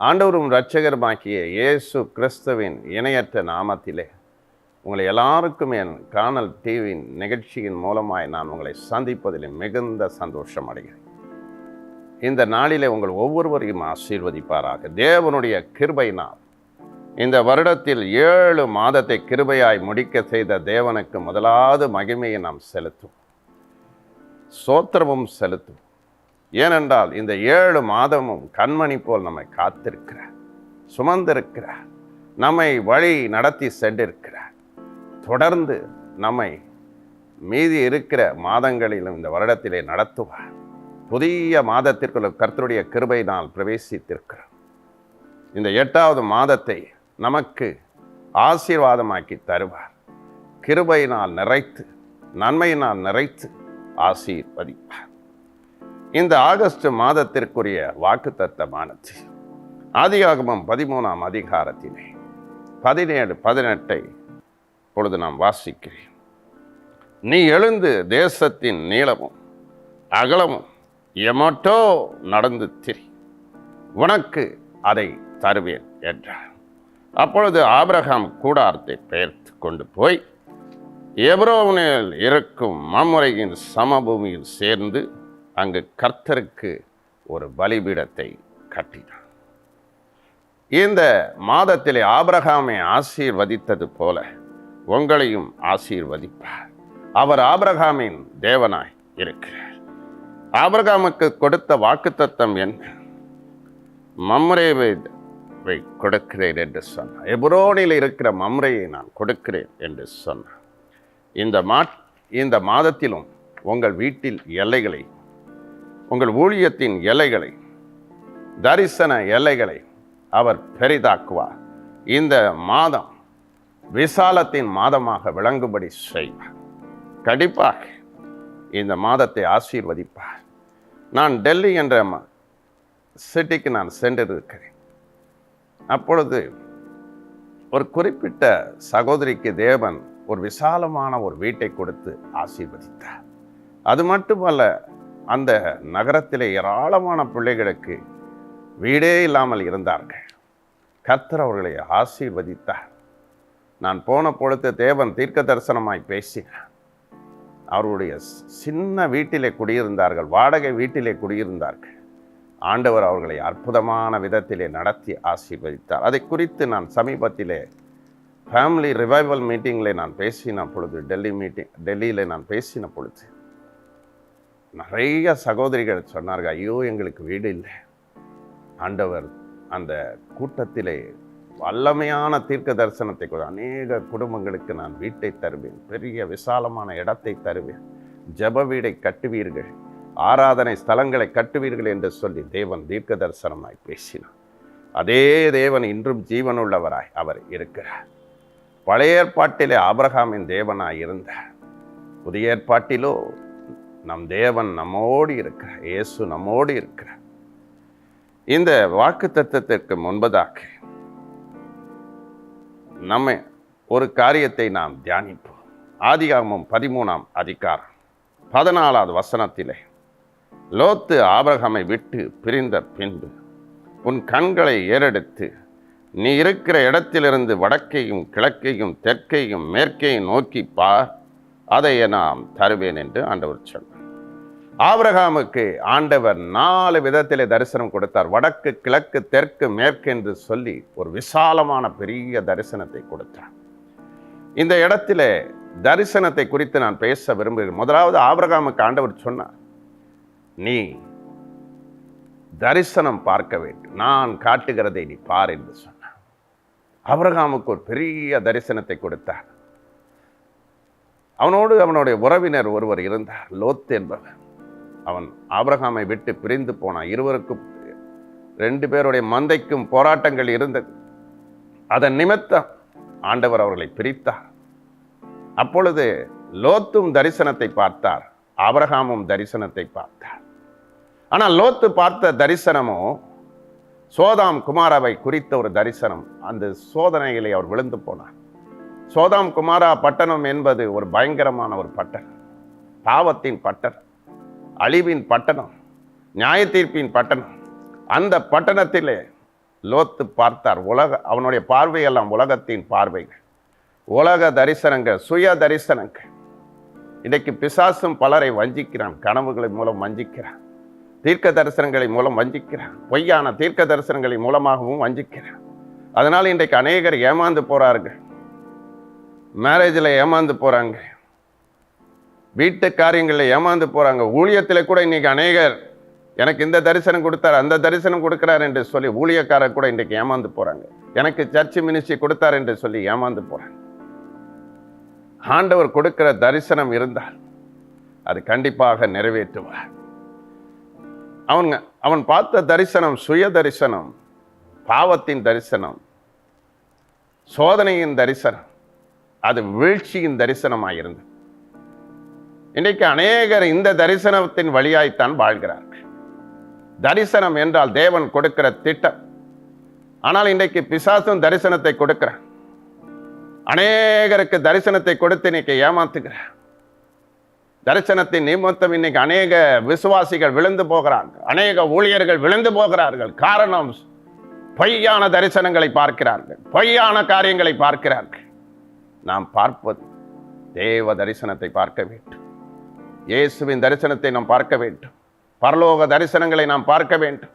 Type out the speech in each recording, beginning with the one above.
ஆண்டவரும் இரட்சகருமாக்கிய இயேசு கிறிஸ்துவின் இணையற்ற நாமத்திலே உங்களை எல்லாருக்கும் என் காணல் டிவியின் நிகழ்ச்சியின் மூலமாய் நான் உங்களை சந்திப்பதில் மிகுந்த சந்தோஷம் அடைகிறேன். இந்த நாளிலே உங்கள் ஒவ்வொருவரையும் ஆசீர்வதிப்பாராக. தேவனுடைய கிருபையினால் இந்த வருடத்தில் ஏழு மாதத்தை கிருபையாய் முடிக்க செய்த தேவனுக்கு முதலாவது மகிமையை நாம் செலுத்தும் சோத்திரமும் செலுத்தும் ஏனென்றால் இந்த ஏழு மாதமும் கண்மணி போல் நம்மை காத்திருக்கிறார் சுமந்திருக்கிறார் நம்மை வழி நடத்தி சென்றிருக்கிறார். தொடர்ந்து நம்மை மீதி இருக்கிற மாதங்களிலும் இந்த வருடத்திலே நடத்துவார். புதிய மாதத்திற்குள்ள கர்த்தருடைய கிருபை நாள் பிரவேசித்திருக்கிறோம். இந்த எட்டாவது மாதத்தை நமக்கு ஆசீர்வாதமாக்கி தருவார். கிருபையினால் நிறைத்து நன்மையினால் நிறைத்து ஆசீர்வதிப்பார். இந்த ஆகஸ்ட் மாதத்திற்குரிய வாக்குத்தத்தமானது. ஆதியாகமம் பதிமூணாம் அதிகாரத்திலே பதினேழு பதினெட்டை பொழுது நாம் வாசிக்கிறேன். நீ எழுந்து தேசத்தின் நீளமும் அகலமும் எமட்டோ நடந்து திரி. உனக்கு அதை தருவேன் என்றார். அப்பொழுது ஆபிரகாம் கூடாரத்தை பெயர்த்து கொண்டு போய் எப்ரோவனில் இருக்கும் மம்முறையின் சமபூமியில் சேர்ந்து அங்கு கர்த்தருக்கு ஒரு பலிபீடத்தை கட்டினார். இந்த மாதத்திலே ஆபிரகாமை ஆசீர்வதித்தது போல உங்களையும் ஆசீர்வதிப்பார். அவர் ஆபிரகாமின் தேவனாய் இருக்கிறார். ஆபிரகாமுக்கு கொடுத்த வாக்குத்தத்தம் என்ன? மம்ரேவை கொடுக்கிறேன் என்று சொன்னார். எபுரோனில் இருக்கிற மம்ரையை நான் கொடுக்கிறேன் என்று சொன்னார். இந்த மா இந்த மாதத்திலும் உங்கள் வீட்டில் எல்லைகளை உங்கள் ஊழியத்தின் எல்லைகளை தரிசன எல்லைகளை அவர் பெரிதாக்குவார். இந்த மாதம் விசாலத்தின் மாதமாக விளங்கும்படி செய்வார். கண்டிப்பாக இந்த மாதத்தை ஆசீர்வதிப்பார். நான் டெல்லி என்ற சிட்டிக்கு நான் சென்றிருக்கிறேன். அப்பொழுது ஒரு குறிப்பிட்ட சகோதரிக்கு தேவன் ஒரு விசாலமான ஒரு வீட்டை கொடுத்து ஆசீர்வதித்தார். அது மட்டுமல்ல அந்த நகரத்திலே ஏராளமான பிள்ளைகளுக்கு வீடே இல்லாமல் இருந்தார்கள். கர்த்தர் அவர்களை ஆசீர்வதித்தார். நான் போன பொழுது தேவன் தீர்க்க தரிசனமாய் பேசினார். அவருடைய சின்ன வீட்டிலே குடியிருந்தார்கள் வாடகை வீட்டிலே குடியிருந்தார்கள். ஆண்டவர் அவர்களை அற்புதமான விதத்திலே நடத்தி ஆசீர்வதித்தார். அதை குறித்து நான் சமீபத்திலே ஃபேமிலி ரிவைவல் மீட்டிங்கில் நான் பேசின பொழுது டெல்லி மீட்டிங் டெல்லியில் நான் பேசின பொழுது நிறைய சகோதரிகள் சொன்னார்கள் ஐயோ எங்களுக்கு வீடு இல்லை. ஆண்டவர் அந்த கூட்டத்திலே வல்லமையான தீர்க்க தரிசனத்தை கொடு அநேக குடும்பங்களுக்கு நான் வீட்டை தருவேன் பெரிய விசாலமான இடத்தை தருவேன். ஜெப வீடை கட்டுவீர்கள் ஆராதனை ஸ்தலங்களை கட்டுவீர்கள் என்று சொல்லி தேவன் தீர்க்க தரிசனமாய் பேசினார். அதே தேவன் இன்றும் ஜீவனுள்ளவராய் அவர் இருக்கிறார். பழைய ஏற்பாட்டிலே ஆபிரகாமின் தேவனாய் இருந்தார். புதிய ஏற்பாட்டிலோ நம் தேவன் நம்மோடு இருக்கிறார். இயேசு நம்மோடு இருக்கிறார். இந்த வாக்கு தத்துவத்திற்கு முன்பதாக நம்ம ஒரு காரியத்தை நாம் தியானிப்போம். ஆதிகாமம் பதிமூணாம் அதிகாரம் பதினாலாவது வசனத்திலே லோத்து ஆபரகமை விட்டு பிரிந்த பின்பு உன் கண்களை ஏறெடுத்து நீ இருக்கிற இடத்திலிருந்து வடக்கையும் கிழக்கையும் தெற்கையும் மேற்கையும் நோக்கி பார். அதை நாம் தருவேன் என்று ஆண்டவர் சொன்னார். ஆபிரகாமுக்கு ஆண்டவர் நாலு விதத்திலே தரிசனம் கொடுத்தார். வடக்கு கிழக்கு தெற்கு மேற்கு என்று சொல்லி ஒரு விசாலமான பெரிய தரிசனத்தை கொடுத்தார். இந்த இடத்துல தரிசனத்தை குறித்து நான் பேச விரும்புகிறேன். முதலாவது ஆபிரகாமுக்கு ஆண்டவர் சொன்னார் நீ தரிசனம் பார்க்க வேண்டும். நான் காட்டுகிறதை நீ பார் என்று சொன்னார். ஆபிரகாமுக்கு ஒரு பெரிய தரிசனத்தை கொடுத்தார். அவனோடு அவனுடைய உறவினர் ஒருவர் இருந்தார். லோத் என்பவர். அவன் ஆபிரகாமை விட்டு பிரிந்து போனான். இருவருக்கும் ரெண்டு பேருடைய மந்தைக்கும் போராட்டங்கள் இருந்தது. அதன் நிமித்தம் ஆண்டவர் அவர்களை பிரித்தார். அப்பொழுது லோத்தும் தரிசனத்தை பார்த்தார். ஆபரகாமும் தரிசனத்தை பார்த்தார். ஆனால் லோத்து பார்த்த தரிசனமோ சோதாம் குமாராவை குறித்த ஒரு தரிசனம் அந்த சோதனைகளை அவர் விழுந்து போனார். சோதாம் குமாரா பட்டணம் என்பது ஒரு பயங்கரமான ஒரு பட்டணம். பாவத்தின் பட்டணம். அழிவின் பட்டணம் நியாய தீர்ப்பின் பட்டணம். அந்த பட்டணத்திலே லோத்து பார்த்தார் உலக அவனுடைய பார்வையெல்லாம் உலகத்தின் பார்வைகள். உலக தரிசனங்கள் சுய தரிசனங்கள். இன்றைக்கு பிசாசும் பலரை வஞ்சிக்கிறான் கனவுகளின் மூலம் வஞ்சிக்கிறான். தீர்க்க தரிசனங்களின் மூலம் வஞ்சிக்கிறான். பொய்யான தீர்க்க தரிசனங்களின் மூலமாகவும் வஞ்சிக்கிறான். அதனால் இன்றைக்கு அநேகர் ஏமாந்து போகிறார்கள் மேரேஜில் ஏமாந்து போறாங்க. வீட்டு காரியங்களில் ஏமாந்து போறாங்க. ஊழியத்தில் கூட இன்னைக்கு அநேகர் எனக்கு இந்த தரிசனம் கொடுத்தார் அந்த தரிசனம் கொடுக்கிறார் என்று சொல்லி ஊழியக்காரர் கூட இன்றைக்கு ஏமாந்து போறாங்க. எனக்கு சர்ச்சு மினிஸ்ட்ரி கொடுத்தார் என்று சொல்லி ஏமாந்து போறாங்க. ஆண்டவர் கொடுக்கிற தரிசனம் இருந்தால் அது கண்டிப்பாக நிறைவேற்றுவார். அவனுங்க அவன் பார்த்த தரிசனம் சுய தரிசனம் பாவத்தின் தரிசனம் சோதனையின் தரிசனம் அது வீழ்ச்சியின் தரிசனமாயிருந்தது. இன்றைக்கு அநேகர் இந்த தரிசனத்தின் வழியாய்த்தான் வாழ்கிறார்கள். தரிசனம் என்றால் தேவன் கொடுக்கிற திட்டம். ஆனால் இன்றைக்கு பிசாசும் தரிசனத்தை கொடுக்கிறான். அநேகருக்கு தரிசனத்தை கொடுத்து இன்னைக்கு ஏமாத்துகிறார். தரிசனத்தின் நிமித்தம் இன்னைக்கு அநேக விசுவாசிகள் விழுந்து போகிறார்கள் அநேக ஊழியர்கள் விழுந்து போகிறார்கள். காரணம் பொய்யான தரிசனங்களை பார்க்கிறார்கள். பொய்யான காரியங்களை பார்க்கிறார்கள். நாம் பார்ப்பது தேவ தரிசனத்தை பார்க்க வேண்டும். இயேசுவின் தரிசனத்தை நாம் பார்க்க வேண்டும். பரலோக தரிசனங்களை நாம் பார்க்க வேண்டும்.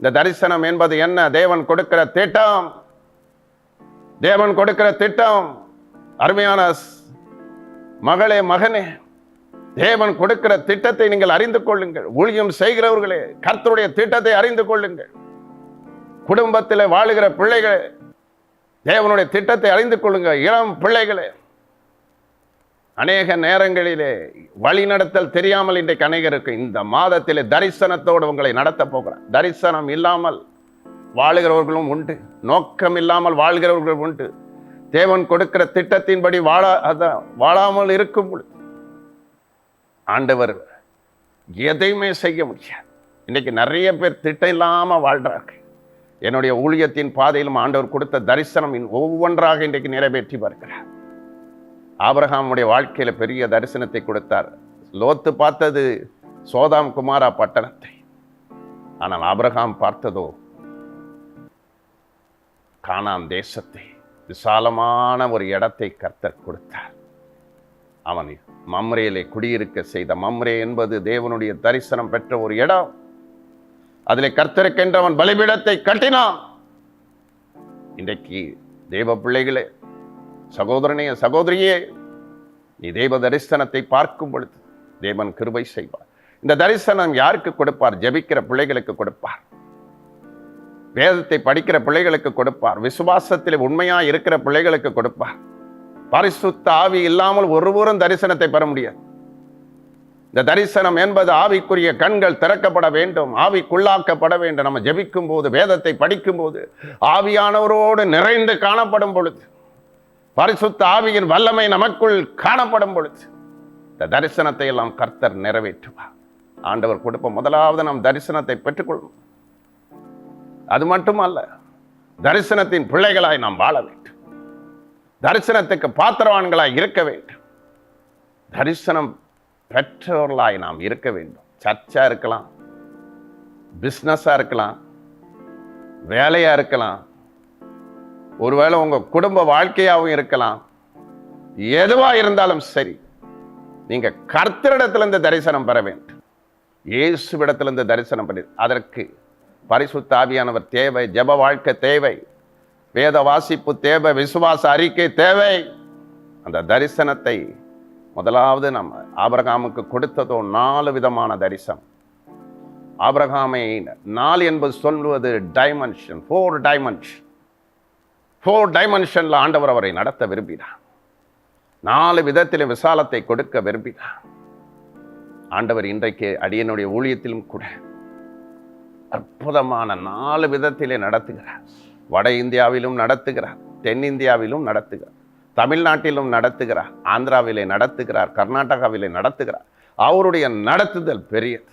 இந்த தரிசனம் என்பது என்ன? தேவன் கொடுக்கிற திட்டம். தேவன் கொடுக்கிற திட்டம். அருமையான மகளே மகனே தேவன் கொடுக்கிற திட்டத்தை நீங்கள் அறிந்து கொள்ளுங்கள். ஊழியம் செய்கிறவர்களே கர்த்தருடைய திட்டத்தை அறிந்து கொள்ளுங்கள். குடும்பத்தில் வாழுகிற பிள்ளைகளே தேவனுடைய திட்டத்தை அறிந்து கொள்ளுங்கள். இளம் பிள்ளைகளே அநேக நேரங்களிலே வழி நடத்தல் தெரியாமல் இன்றைக்கு அநேகருக்கு இந்த மாதத்திலே தரிசனத்தோடு உங்களை நடத்த போகிறார். தரிசனம் இல்லாமல் வாழுகிறவர்களும் உண்டு. நோக்கம் இல்லாமல் வாழ்கிறவர்களும் உண்டு. தேவன் கொடுக்கிற திட்டத்தின்படி வாழ அதான் வாழாமல் இருக்கும் பொழுது ஆண்டவர் எதையுமே செய்ய முடியாது. இன்னைக்கு நிறைய பேர் திட்டம் இல்லாமல் வாழ்கிறார்கள் என்னுடைய ஊழியத்தின் பாதையிலும் ஆண்டவர் கொடுத்த தரிசனம் ஒவ்வொன்றாக இன்றைக்கு நிறைவேற்றி வருகிறார். ஆபரகாமுடைய வாழ்க்கையில் பெரிய தரிசனத்தை கொடுத்தார். லோத்து பார்த்தது சோதாம் குமாரா பட்டணத்தை. ஆனால் ஆபரகாம் பார்த்ததோ காணாம் தேசத்தை. விசாலமான ஒரு இடத்தை கர்த்தர் கொடுத்தார். அவன் மம்ரேலை குடியிருக்க செய்த மம்ரே என்பது தேவனுடைய தரிசனம் பெற்ற ஒரு இடம். அதில் கர்த்தருக்கென்று அவன் பலிபீடத்தை கட்டினான். இன்றைக்கு தேவ பிள்ளைகளே சகோதரனே சகோதரியே நீ தேவ தரிசனத்தை பார்க்கும் பொழுது தேவன் கிருபை செய்வார். இந்த தரிசனம் யாருக்கு கொடுப்பார்? ஜெபிக்கிற பிள்ளைகளுக்கு கொடுப்பார். வேதத்தை படிக்கிற பிள்ளைகளுக்கு கொடுப்பார். விசுவாசத்தில் உண்மையா இருக்கிற பிள்ளைகளுக்கு கொடுப்பார். பரிசுத்த ஆவி இல்லாமல் ஒருவரும் தரிசனத்தை பெற முடியாது. இந்த தரிசனம் என்பது ஆவிக்குரிய கண்கள் திறக்கப்பட வேண்டும் ஆவிக்குள்ளாக்கப்பட வேண்டும். நம்ம ஜபிக்கும் போது வேதத்தை படிக்கும் போது ஆவியானவரோடு நிறைந்து காணப்படும் பொழுது பரிசுத்த ஆவியின் வல்லமை நமக்குள் காணப்படும் பொழுது இந்த தரிசனத்தை எல்லாம் கர்த்தர் நிறைவேற்றுவார். ஆண்டவர் கொடுப்ப முதலாவது நாம் தரிசனத்தை பெற்றுக்கொள்வோம். அது மட்டுமல்ல தரிசனத்தின் பிள்ளைகளாய் நாம் வாழ வேண்டும். தரிசனத்துக்கு பாத்திரவான்களாய் இருக்க வேண்டும். தரிசனம் பெற்றவர்களாய் நாம் இருக்க வேண்டும். சர்ச்சா இருக்கலாம் பிஸ்னஸாக இருக்கலாம் வேலையாக இருக்கலாம் ஒருவேளை உங்கள் குடும்ப வாழ்க்கையாகவும் இருக்கலாம். எதுவாக இருந்தாலும் சரி நீங்கள் கர்த்தரிடத்திலிருந்து தரிசனம் பெற வேண்டும். இயேசுவிடத்திலிருந்து தரிசனம் பண்ணி அதற்கு பரிசுத்த ஆவியானவர் தேவை ஜெப வாழ்க்கை தேவை வேத வாசிப்பு தேவை விசுவாச அறிக்கை தேவை. அந்த தரிசனத்தை முதலாவது நம்ம ஆபரகாமுக்கு கொடுத்ததோ நாலு விதமான தரிசனம். ஆபிரகாமை நாலு என்பது சொல்வது டைமென்ஷன் ஃபோர் டைமென்ஷன் ஃபோர் டைமென்ஷனில் ஆண்டவர் அவரை நடத்த விரும்பினார். நாலு விதத்தில் விசாலத்தை கொடுக்க விரும்பினார். ஆண்டவர் இன்றைக்கு அடியனுடைய ஊழியத்திலும் கூட அற்புதமான நாலு விதத்திலே நடத்துகிறார். வட இந்தியாவிலும் நடத்துகிறார் தென்னிந்தியாவிலும் நடத்துகிறார் தமிழ்நாட்டிலும் நடத்துகிறார் ஆந்திராவிலே நடத்துகிறார் கர்நாடகாவிலே நடத்துகிறார். அவருடைய நடத்துதல் பெரியது.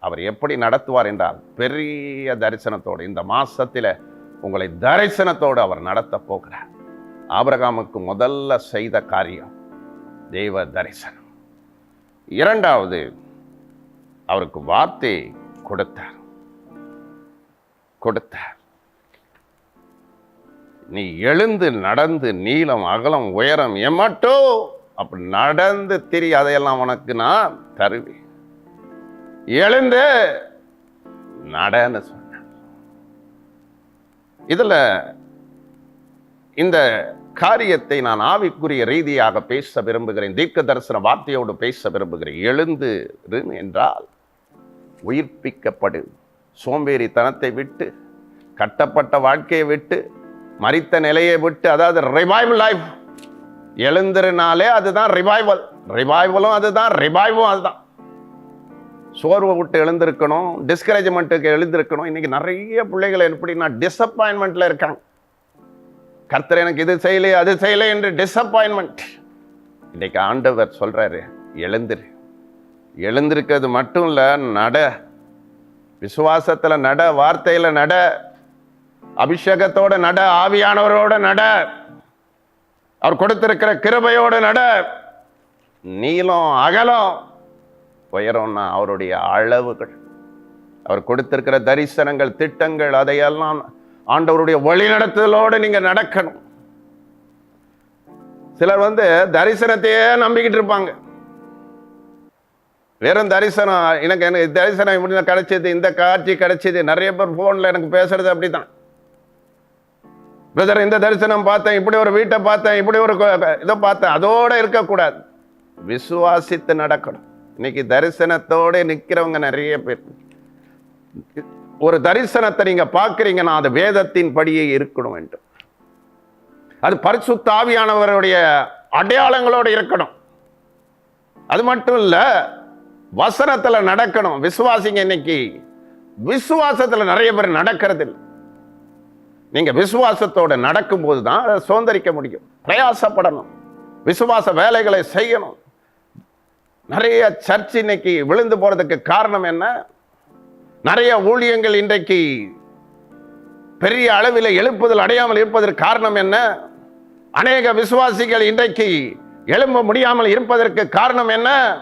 அவர் எப்படி நடத்துவார் என்றால் பெரிய தரிசனத்தோடு இந்த மாசத்தில் உங்களை தரிசனத்தோடு அவர் நடத்த போகிறார். ஆபிரகாமுக்கு முதல்ல செய்த காரியம் தெய்வ தரிசனம். இரண்டாவது அவருக்கு வார்த்தை கொடுத்தார். கொடுத்தார். நீ எழுந்து நடந்து நீளம் அகலம் உயரம் எமட்டோ அப்படி நடந்து திரி அதையெல்லாம் உனக்கு நான் தருவேன். எழுந்து நடன்னு சொன்ன இதில் இந்த காரியத்தை நான் ஆவிக்குரிய ரீதியாக பேச விரும்புகிறேன் தீர்க்க தரிசன வார்த்தையோடு பேச விரும்புகிறேன். எழுந்து என்றால் உயிர்ப்பிக்கப்படு. சோம்பேறித்தனத்தை விட்டு கட்டப்பட்ட வாழ்க்கையை விட்டு மறித்த நிலையை விட்டு அதாவது ரிவைவல் லைஃப் எழுந்திருனாலே அதுதான் ரிவைவல் ரிவைவலும் அதுதான் ரிவைவும் அதுதான். சோர்வை விட்டு எழுந்திருக்கணும் டிஸ்கரேஜ்மெண்ட்டுக்கு எழுந்திருக்கணும். இன்றைக்கி நிறைய பிள்ளைகள் எப்படின்னா டிசப்பாயின்மெண்ட்ல இருக்காங்க. கர்த்தர் எனக்கு இது செய்யலையே அது செய்யலை என்று டிசப்பாயின்மெண்ட் இன்றைக்கு ஆண்டவர் சொல்கிறாரு எழுந்திரு. எழுந்திருக்கிறது மட்டும் இல்லை நட. விசுவாசத்தில் நட வார்த்தையில் நட. அபிஷேகத்தோட நட ஆவியானவரோட நட. அவர் கொடுத்திருக்கிற கிருபையோட நட. நீளம் அகலம். உயரம்னா அவருடைய அளவுகள். அவர் கொடுத்திருக்கிற தரிசனங்கள் திட்டங்கள் அதையெல்லாம் ஆண்டவருடைய வழிநடத்துதலோடு நீங்க நடக்கணும். சிலர் வந்து தரிசனத்தையே நம்பிக்கிட்டு இருப்பாங்க. வெறும் தரிசனம் எனக்கு எனக்கு தரிசனம் இப்படி தான் கிடைச்சது இந்த காட்சி கிடைச்சது நிறைய பேர் ஃபோனில் எனக்கு பேசுறது அப்படிதான் பிரதர் இந்த தரிசனம் பார்த்தேன் இப்படி ஒரு வீட்டை பார்த்தேன் இப்படி ஒரு இதை பார்த்தேன் அதோட இருக்கக்கூடாது. விசுவாசித்து நடக்கணும். இன்னைக்கு தரிசனத்தோடு நிற்கிறவங்க நிறைய பேர். ஒரு தரிசனத்தை நீங்க பார்க்குறீங்கன்னா அது வேதத்தின் படியே இருக்கணும் வேண்டும் அது பரிசுத்த ஆவியானவருடைய அடையாளங்களோடு இருக்கணும். அது மட்டும் இல்லை வசனத்தில் நடக்கணும். விசுவாசிங்க இன்னைக்கு விசுவாசத்தில் நிறைய பேர் நடக்கிறது இல்லை நீங்க விசுவாசத்தோட நடக்கும்போது தான் அதை சுதந்திரிக்க முடியும். பிரயாசப்படணும். விசுவாச வேலைகளை செய்யணும். நிறைய சர்ச் இன்னைக்கு விழுந்து போறதுக்கு காரணம் என்ன? நிறைய ஊழியங்கள் இன்றைக்கு பெரிய அளவில் எழுப்புதல் அடையாமல் இருப்பதற்கு காரணம் என்ன? அநேக விசுவாசிகள் இன்றைக்கு எழும்ப முடியாமல் இருப்பதற்கு காரணம் என்ன?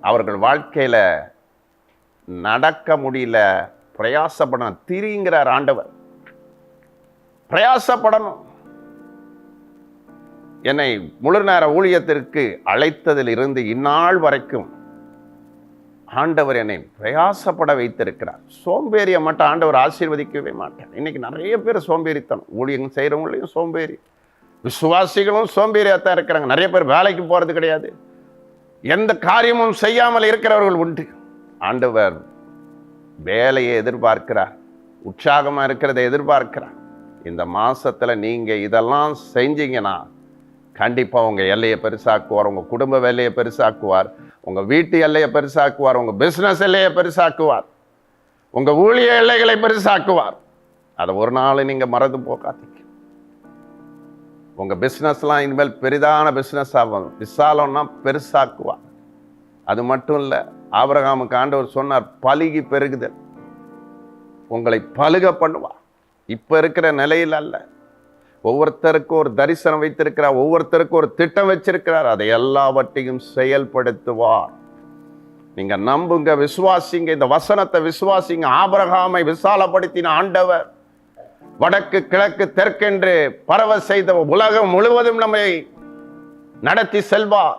அவர்கள் வாழ்க்கையில நடக்க முடியல பிரயாசப்படணும். திரிங்கிறார் ஆண்டவர். பிரயாசப்படணும். என்னை முழு நேர ஊழியத்திற்கு அழைத்ததில் இருந்து இந்நாள் வரைக்கும் ஆண்டவர் என்னை பிரயாசப்பட வைத்திருக்கிறார். சோம்பேறியை மட்டும் ஆண்டவர் ஆசீர்வதிக்கவே மாட்டார். இன்னைக்கு நிறைய பேர் சோம்பேறித்தனம். ஊழியம் செய்கிறவங்களையும் சோம்பேறி. விசுவாசிகளும் சோம்பேறியாக தான் இருக்கிறாங்க. நிறைய பேர் வேலைக்கு போகிறது கிடையாது. எந்த காரியமும் செய்யாமல் இருக்கிறவர்கள் உண்டு. ஆண்டவர் வேலையை எதிர்பார்க்கிறார். உற்சாகமாக இருக்கிறதை எதிர்பார்க்கிறார். இந்த மாதத்தில் நீங்கள் இதெல்லாம் செஞ்சீங்கன்னா கண்டிப்பா உங்க எல்லையை பெருசாக்குவார் உங்கள் குடும்ப வேலையை பெருசாக்குவார் உங்க வீட்டு எல்லையை பெருசாக்குவார் உங்க பிஸ்னஸ் எல்லையை பெருசாக்குவார் உங்க ஊழிய எல்லைகளை பெருசாக்குவார். அதை ஒரு நாள் நீங்க மறந்து போகாதீங்க உங்க பிஸ்னஸ்லாம் இனிமேல் பெரிதான பிஸ்னஸ் ஆகும். விசாலம்னா பெருசாக்குவார். அது மட்டும் இல்லை ஆபரகாமுக்கு ஆண்டவர் சொன்னார் பழுகி பெருகுதல். உங்களை பழுக பண்ணுவார் இப்போ இருக்கிற நிலையில் அல்ல. ஒவ்வொருத்தருக்கும் ஒரு தரிசனம் வைத்திருக்கிறார் ஒவ்வொருத்தருக்கும் ஒரு திட்டம் வச்சிருக்கிறார் அதை எல்லாவற்றையும் செயல்படுத்துவார். நீங்க நம்புங்க விசுவாசிங்க இந்த வசனத்தை விசுவாசிங்க. ஆபரகாமை விசாலப்படுத்தின ஆண்டவர் வடக்கு கிழக்கு தெற்கென்று பரவ செய்த உலகம் முழுவதும் நம்மை நடத்தி செல்வார்.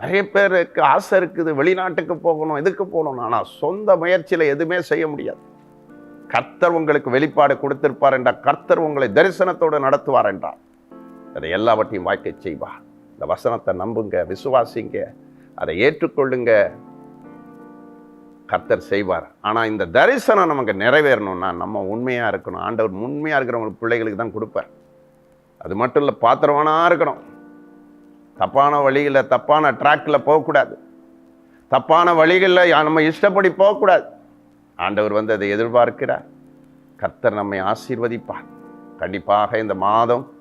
நிறைய பேருக்கு ஆசை இருக்குது வெளிநாட்டுக்கு போகணும் இதுக்கு போகணும் ஆனால் சொந்த முயற்சியில் எதுவுமே செய்ய முடியாது. கர்த்தர் உங்களுக்கு வெளிப்பாடு கொடுத்திருப்பார் என்றார் கர்த்தர் உங்களை தரிசனத்தோடு நடத்துவார் என்றார். அதை எல்லாவற்றையும் வாழ்க்கை செய்வார் இந்த வசனத்தை நம்புங்க விசுவாசிங்க அதை ஏற்றுக்கொள்ளுங்க. கர்த்தர் செய்வார். ஆனால் இந்த தரிசனம் நமக்கு நிறைவேறணும்னா நம்ம உண்மையாக இருக்கணும். ஆண்டவர் உண்மையாக இருக்கிறவங்களுக்கு பிள்ளைகளுக்கு தான் கொடுப்பார். அது மட்டும் இல்லை பாத்திரவானா இருக்கணும். தப்பான வழியில் தப்பான ட்ராக்கில் போகக்கூடாது. தப்பான வழிகளில் நம்ம இஷ்டப்படி போகக்கூடாது. ஆண்டவர் வந்து அதை எதிர்பார்க்கிறார். கர்த்தர் நம்மை ஆசீர்வதிப்பார். கண்டிப்பாக இந்த மாதம்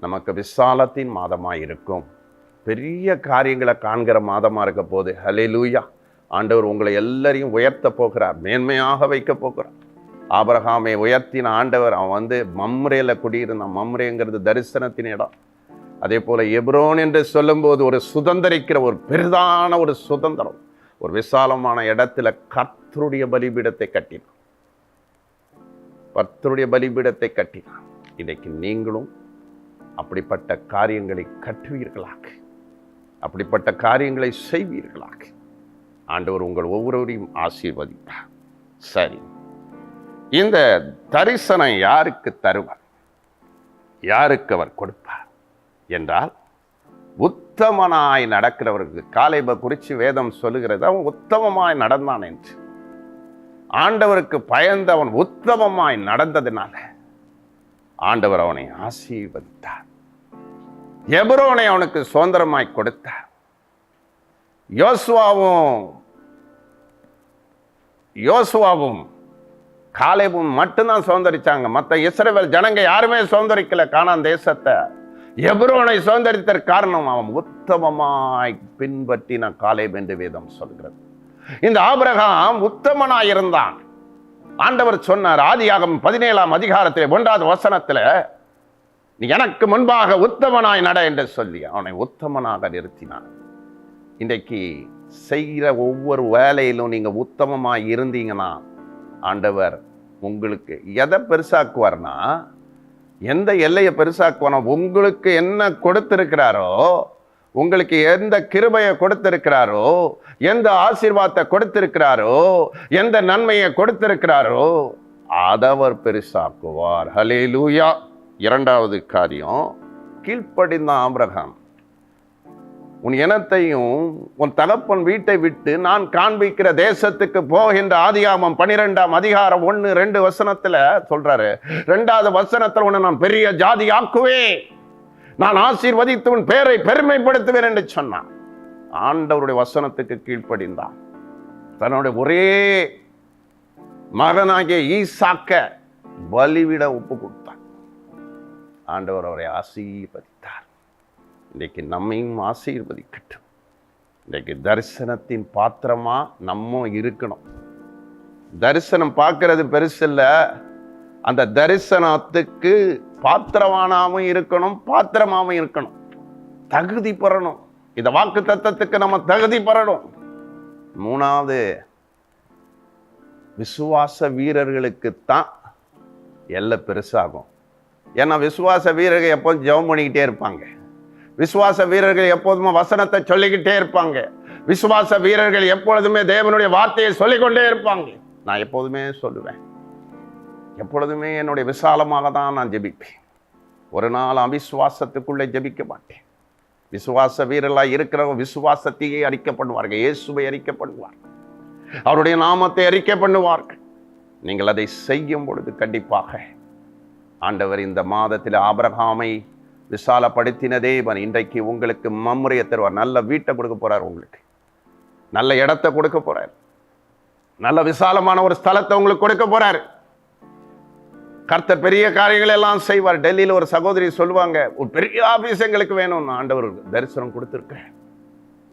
நமக்கு விசாலத்தின் மாதமாக இருக்கும். பெரிய காரியங்களை காண்கிற மாதமாக இருக்க போது ஹலே லூயா ஆண்டவர் உங்களை எல்லாரையும் உயர்த்த போகிறார். மேன்மையாக வைக்க போகிறார். ஆபரகாமை உயர்த்தின ஆண்டவர் அவன் வந்து மம்ரேல குடியிருந்தான். மம்ரேங்கிறது தரிசனத்தின் இடம். அதே போல் எப்ரோன் என்று சொல்லும்போது ஒரு சுதந்திரிக்கிற ஒரு பெரிதான ஒரு சுதந்திரம். ஒரு விசாலமான இடத்துல கர்த்தருடைய பலிபீடத்தை கட்டினான். பர்த்தருடைய பலிபீடத்தை கட்டினான். இன்றைக்கு நீங்களும் அப்படிப்பட்ட காரியங்களை கட்டுவீர்களாக. அப்படிப்பட்ட காரியங்களை செய்வீர்களாக. ஆண்டவர் உங்கள் ஒவ்வொருவரையும் ஆசீர்வதிப்பார். சரி. இந்த தரிசனம் யாருக்கு தருவார்? யாருக்கு அவர் கொடுப்பார்? என்றால் உத்தமனாய் நடக்கிறவருக்கு. காலைப குறித்து வேதம் சொல்லுகிறது அவன் உத்தமமாய் நடந்தான் என்று. ஆண்டவருக்கு பயந்து அவன் உத்தமமாய் நடந்ததுனால ஆண்டவர் அவனை ஆசீர்வதித்தார். எபரோனை அவனுக்கு சுதந்திரமாய் கொடுத்தார். யோசுவாவும் யோசுவாவும் காலேபும் மட்டும்தான் சுதந்திரிச்சாங்க. மற்ற இஸ்ரவேல் ஜனங்க யாருமே சுதந்திரிக்கல. காணான் தேசத்தை எப்ரோனை சுதந்திரித்தற்கு காரணம் அவன் உத்தமமாய் பின்பற்றின காலேப் என்று வேதம் சொல்கிறது. இந்த ஆபிரகாம் உத்தமனாய் இருந்தான் ஆண்டவர் சொன்னார் ஆதியாகம் பதினேழாம் அதிகாரத்தில் ஒன்றாவது வசனத்துல நீ எனக்கு முன்பாக உத்தமனாய் நட என்று சொல்லி அவனை உத்தமனாக நிறுத்தினான். இன்றைக்கு செய்கிற ஒவ்வொரு வேலையிலும் நீங்கள் உத்தமமாக இருந்தீங்கன்னா ஆண்டவர் உங்களுக்கு எதை பெருசாக்குவார்னா எந்த எல்லையை பெருசாக்குவானோ உங்களுக்கு என்ன கொடுத்துருக்கிறாரோ உங்களுக்கு எந்த கிருபையை கொடுத்திருக்கிறாரோ எந்த ஆசீர்வாதத்தை கொடுத்திருக்கிறாரோ எந்த நன்மையை கொடுத்திருக்கிறாரோ அதை அவர் பெருசாக்குவார். ஹலே லூயா இரண்டாவது காரியம் கீழ்ப்படிந்த ஆபிரகாம். உன் இனத்தையும் உன் தகப்பன் வீட்டை விட்டு நான் காண்பிக்கிற தேசத்துக்கு போகின்ற ஆதிகாமம் பனிரெண்டாம் அதிகாரம் ஒன்று ரெண்டு வசனத்தில் சொல்கிறாரு ரெண்டாவது வசனத்தில் உன்னை நான் பெரிய ஜாதி ஆக்குவேன் நான் ஆசீர்வதித்து உன் பேரை பெருமைப்படுத்துவேன் என்று சொன்னான். ஆண்டவருடைய வசனத்துக்கு கீழ்ப்படிந்தான். தன்னுடைய ஒரே மகனாகிய ஈசாக்க பலிவிட ஒப்பு கொடுத்தான். ஆண்டவர் அவரை ஆசீர்வதித்தார். இன்றைக்கு நம்மையும் ஆசீர்வதிக்கட்டும். இன்றைக்கு தரிசனத்தின் பாத்திரமா நம்ம இருக்கணும். தரிசனம் பார்க்கறது பெருசில்லை அந்த தரிசனத்துக்கு பாத்திரவானாவும் இருக்கணும் பாத்திரமாவும் இருக்கணும். தகுதி பெறணும். இந்த வாக்கு தத்தத்துக்கு நம்ம தகுதி பெறணும். மூணாவது விசுவாச வீரர்களுக்கு தான் எல்லை பெருசாகும். ஏன்னா விசுவாச வீரர்கள் எப்போதும் ஜெபம் பண்ணிக்கிட்டே இருப்பாங்க. விசுவாச வீரர்கள் எப்போதுமே வசனத்தை சொல்லிக்கிட்டே இருப்பாங்க. விசுவாச வீரர்கள் எப்பொழுதுமே தேவனுடைய வார்த்தையை சொல்லிக்கொண்டே இருப்பாங்க. நான் எப்போதுமே சொல்லுவேன். எப்பொழுதுமே என்னுடைய விசாலமாக தான் நான் ஜெபிப்பேன். ஒரு நாள் அவிசுவாசத்துக்குள்ளே ஜெபிக்க மாட்டேன். விசுவாச வீரலாக இருக்கிறவங்க விசுவாசத்தையே அறிக்கப்படுவார்கள் இயேசுவை அறிக்கப்படுவார்கள் அவருடைய நாமத்தை அறிக்கை பண்ணுவார்கள் நீங்கள் அதை செய்யும் பொழுது கண்டிப்பாக ஆண்டவர் இந்த மாதத்தில் ஆபரகாமை விசாலப்படுத்தின தேவன் இன்றைக்கு உங்களுக்கு மம்முறைய தருவார். நல்ல வீட்டை கொடுக்க போகிறார் உங்களுக்கு. நல்ல இடத்தை கொடுக்க போகிறார் நல்ல விசாலமான ஒரு ஸ்தலத்தை உங்களுக்கு கொடுக்க போகிறாரு கர்த்தர் பெரிய காரியங்கள் எல்லாம் செய்வார். டெல்லியில் ஒரு சகோதரி சொல்லுவாங்க ஒரு பெரிய ஆபீஸ் எங்களுக்கு வேணும்னு ஆண்டவர் தரிசனம் கொடுத்துருக்கேன்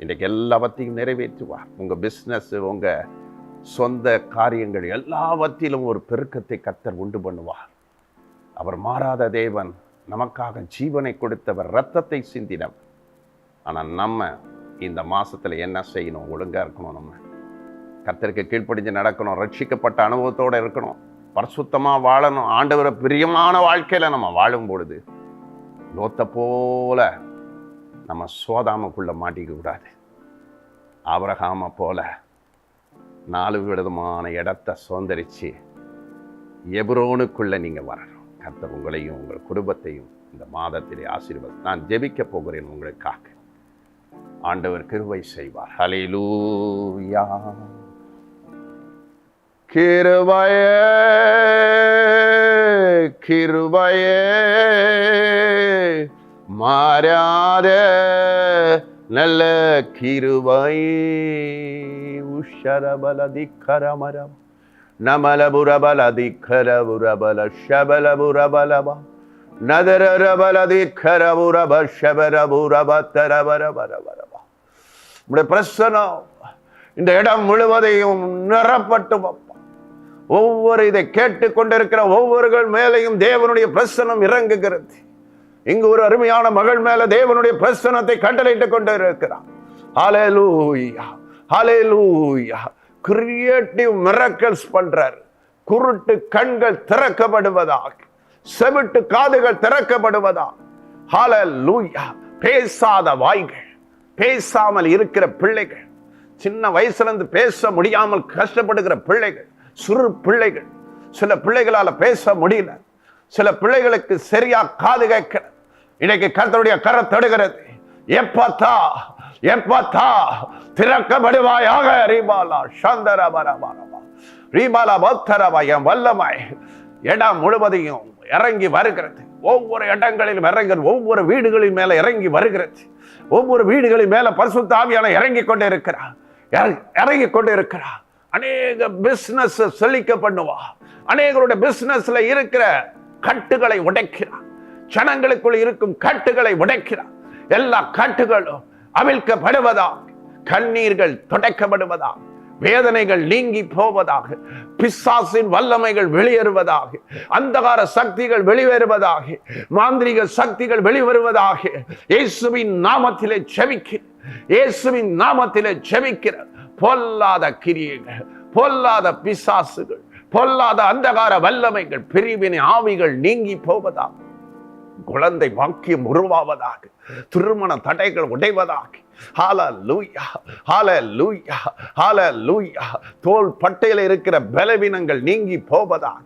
இன்றைக்கு எல்லாவற்றையும் நிறைவேற்றுவார் உங்கள் பிஸ்னஸ் உங்கள் சொந்த காரியங்கள் எல்லாவற்றிலும் ஒரு பெருக்கத்தை கர்த்தர் உண்டு பண்ணுவார் அவர் மாறாத தேவன் நமக்காக ஜீவனை கொடுத்தவர் ரத்தத்தை சிந்தினவர். ஆனால் நம்ம இந்த மாதத்தில் என்ன செய்யணும்? ஒழுங்காக இருக்கணும் நம்ம. கர்த்தருக்கு கீழ்ப்படிஞ்சு நடக்கணும் ரட்சிக்கப்பட்ட அனுபவத்தோட இருக்கணும். பரிசுத்தமா வாழணும். ஆண்டவரை பிரியமான வாழ்க்கையில நம்ம வாழும் பொழுது லோத்த போல நம்ம சோதாமக்குள்ளே மாட்டிக்க கூடாது. அவரகாம போல நாலு விதமான இடத்தை சுதந்திரிச்சு எபுரோனுக்குள்ளே நீங்க வரணும். கர்த்தர் உங்களையும் உங்கள் குடும்பத்தையும் இந்த மாதத்திலே ஆசீர்வாத நான் ஜெபிக்க போகிறேன் உங்களுக்காக. ஆண்டவர் கிருவை செய்வார். ஹலிலூயா கிருபையே. കിരുപയേ മാരാതെ നല്ല കിരുപയേ ഉഷരബല ധിഖരമരം നമലപുരബല ധിഖരപുരബല ശബലപുരബലവ നദരബല ധിഖരപുരഭ ശബരപുരഭ തരവരവരവരവ നമ്മുടെ പ്രശ്നം இந்த இடம் முழுவதையும் நிறப்பட்டு ஒவ்வொரு இதை கேட்டு கொண்டிருக்கிற ஒவ்வொருகள் மேலையும் தேவனுடைய பிரசனம் இறங்குகிறது. இங்கு ஒரு அருமையான மகள் மேல தேவனுடைய பிரசனத்தை கட்டளையிட்டுக் கொண்டு இருக்கிறார் ஹalleluya ஹalleluya கிரியேட்டிவ் மிரக்கல்ஸ் பண்றார். குருட்டு கண்கள் திறக்கப்படுவதாக செவிட்டு காதுகள் திறக்கப்படுவதாக. ஹalleluya பேசாத வாய்கள் பேசாமல் இருக்கிற பிள்ளைகள் சின்ன வயசுல இருந்து பேச முடியாமல் கஷ்டப்படுகிற பிள்ளைகள் சுரு பிள்ளைகள். சில பிள்ளைகளால பேச முடியல. சில பிள்ளைகளுக்கு சரியா காது கேட்க இன்னைக்கு கர்த்தருடைய கரை தடுகிறது. எப்பத்தா எப்பத்தா திறக்கப்படுவாயாக ரீபாலா சந்தரபரபரபா. ரீபாலா பக்தரபா என் வல்லமாய் இடம் முழுவதையும் இறங்கி வருகிறது. ஒவ்வொரு இடங்களிலும் இறங்குறது ஒவ்வொரு வீடுகளின் மேல இறங்கி வருகிறது. ஒவ்வொரு வீடுகளின் மேல பரிசுத்தாவியான இறங்கி கொண்டு இருக்கிறார் இறங்கி கொண்டு இருக்கிறார் அநேக பிஸ்னஸ் செழிக்க பண்ணுவா. அநேகருடைய பிசினஸ்ல இருக்கிற கட்டுகளை உடைக்கிறார் ஜனங்களுக்குள் இருக்கும் கட்டுகளை உடைக்கிறார் எல்லா கட்டுகளும் அவிழ்க்கப்படுவதா கண்ணீர்கள் துடைக்கப்படுவதா வேதனைகள் நீங்கி போவதாக பிசாசின் வல்லமைகள் வெளியேறுவதாக அந்தகார சக்திகள் வெளிவருவதாக மாந்திரிக சக்திகள் வெளிவருவதாக இயேசுவின் நாமத்திலே செபிக்கிற இயேசுவின் நாமத்திலே செபிக்கிற பொல்லாத கிரியைகள் பொல்லாத பிசாசுகள் பொல்லாத அந்தகார வல்லமைகள் பிரிவினை ஆவிகள் நீங்கி போவதாக குழந்தை வாக்கியம் உருவாவதாக திருமண தடைகள் உடைவதாக. ஹalleluya ஹalleluya ஹalleluya தோல் பட்டையில் இருக்கிற பலவீனங்கள் நீங்கி போவதாக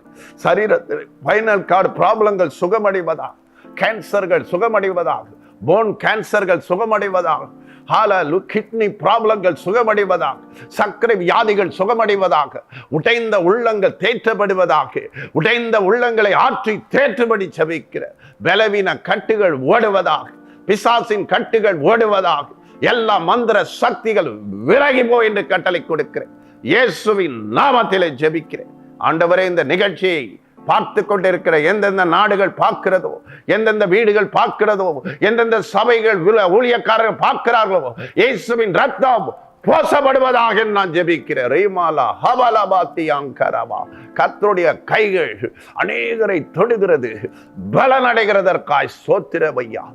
சரீரத்தில் ஃபைனல் கார்டு ப்ராப்ளங்கள் சுகமடைவதாக கேன்சர்கள் சுகமடைவதாக போன் கேன்சர்கள் சுகமடைவதாக ஹாலு கிட்னி ப்ராப்ளங்கள் சுகமடைவதாக சர்க்கரை வியாதிகள் சுகமடைவதாக உடைந்த உள்ளங்கள் தேற்றப்படுவதாக உடைந்த உள்ளங்களை ஆற்றி தேற்றுபடி செவிக்கிற பலவீன கட்டுகள் ஓடுவதாக பிசாசின் கட்டுகள் ஓடுவதாக எல்லா மந்திர சக்திகள் விலகி போ என்று கட்டளை கொடுக்கிறேன். இயேசுவின் நாமத்திலே ஜெபிக்கிறேன். ஆண்டவரே இந்த நிகழ்ச்சியை பார்த்து கொண்டிருக்கிற எந்தெந்த நாடுகள் பார்க்கிறதோ எந்தெந்த வீடுகள் பார்க்கிறதோ எந்தெந்த சபைகள் வில- ஊழியக்காரர்கள் பார்க்கிறார்களோ இயேசுவின் ரத்தம் போசப்படுவதாக நான் ஜெபிக்கிறேன். ரீமாலா ஹவலபாத்தி அங்கரபா கத்தருடைய கைகள் அநேகரை தொடுகிறது. பலனடைகிறதற்காய் சோத்திரமையா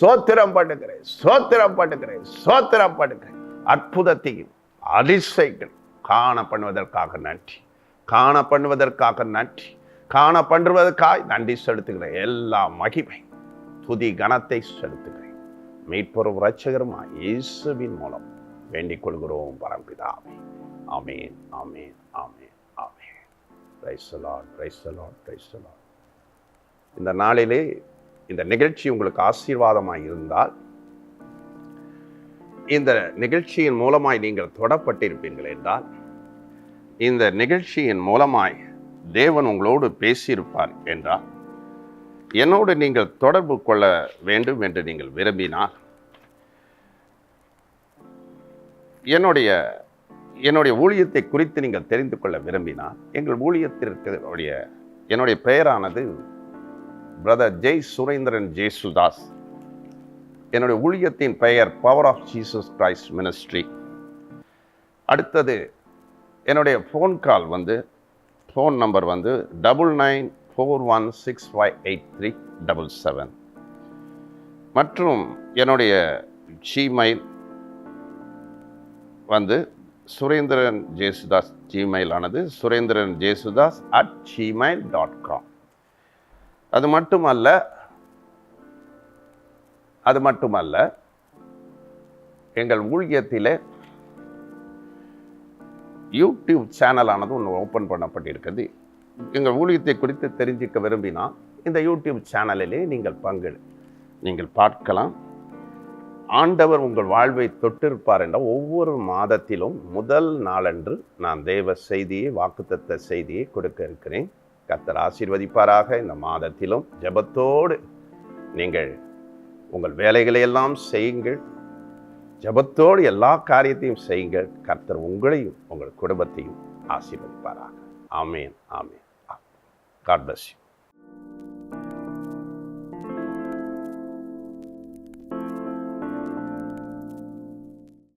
சோத்திரம் பண்ணுகிறேன் சோத்திரம் பண்ணுகிறேன் சோத்திரம் பண்ணுகிறேன். அற்புதத்தையும் அதிசயங்கள் காண பண்ணுவதற்காக நன்றி. காண பண்ணுவதற்காக நன்றி. காண பண்ணுவதற்காக நன்றி செலுத்துகிறேன். எல்லா மகிமை துதி கனத்தை செலுத்துகிறேன். மீட்பொரு ரட்சகருமாய் இயேசுவின் மூலம் வேண்டிக் கொள்கிறோம் பரம்பிதாவே. அமேன் அமேன் அமேன் ஆமேன். பிரைஸ் லார்ட் பிரைஸ் இந்த நாளிலே இந்த நிகழ்ச்சி உங்களுக்கு ஆசீர்வாதமாக இருந்தால் இந்த நிகழ்ச்சியின் மூலமாய் நீங்கள் தொடப்பட்டிருப்பீர்கள் என்றால் இந்த நிகழ்ச்சியின் மூலமாய் தேவன் உங்களோடு பேசியிருப்பார் என்றால் என்னோடு நீங்கள் தொடர்பு கொள்ள வேண்டும் என்று நீங்கள் விரும்பினால் என்னுடைய என்னுடைய ஊழியத்தை குறித்து நீங்கள் தெரிந்து கொள்ள விரும்பினால் எங்கள் ஊழியத்திற்கு உடைய என்னுடைய பெயரானது பிரதர் ஜெய் சுரேந்திரன் ஜேசுதாஸ் என்னுடைய ஊழியத்தின் பெயர் power of Jesus Christ ministry அடுத்தது என்னுடைய ஃபோன் கால் வந்து ஃபோன் நம்பர் வந்து double nine four one six five eight three double seven மற்றும் என்னுடைய ஜிமெயில் வந்து சுரேந்திரன் ஜேசுதாஸ் ஜிமெயில் ஆனது Surendran Jesudas at Gmail dot com அது மட்டுமல்ல அது மட்டுமல்ல எங்கள் ஊழியத்திலே யூடியூப் சேனலானது ஒன்று ஓப்பன் பண்ணப்பட்டிருக்கிறது எங்கள் ஊழியத்தை குறித்து தெரிஞ்சுக்க விரும்பினால் இந்த யூடியூப் சேனலிலே நீங்கள் பங்கு நீங்கள் பார்க்கலாம். ஆண்டவர் உங்கள் வாழ்வை தொட்டிருப்பார் என்றால் ஒவ்வொரு மாதத்திலும் முதல் நாளன்று நான் தேவ செய்தியை வாக்குத்தத்த செய்தியை கொடுக்க இருக்கிறேன். கத்தர் ஆசீர்வதிப்பாராக. இந்த மாதத்திலும் ஜெபத்தோடு நீங்கள் உங்கள் வேலைகளை எல்லாம் செய்யுங்கள். ஜெபத்தோடு எல்லா காரியத்தையும் செய்யுங்கள் கர்த்தர் உங்களையும் உங்கள் குடும்பத்தையும் ஆசீர்வதிப்பாராக. ஆமேன் ஆமேன். God bless you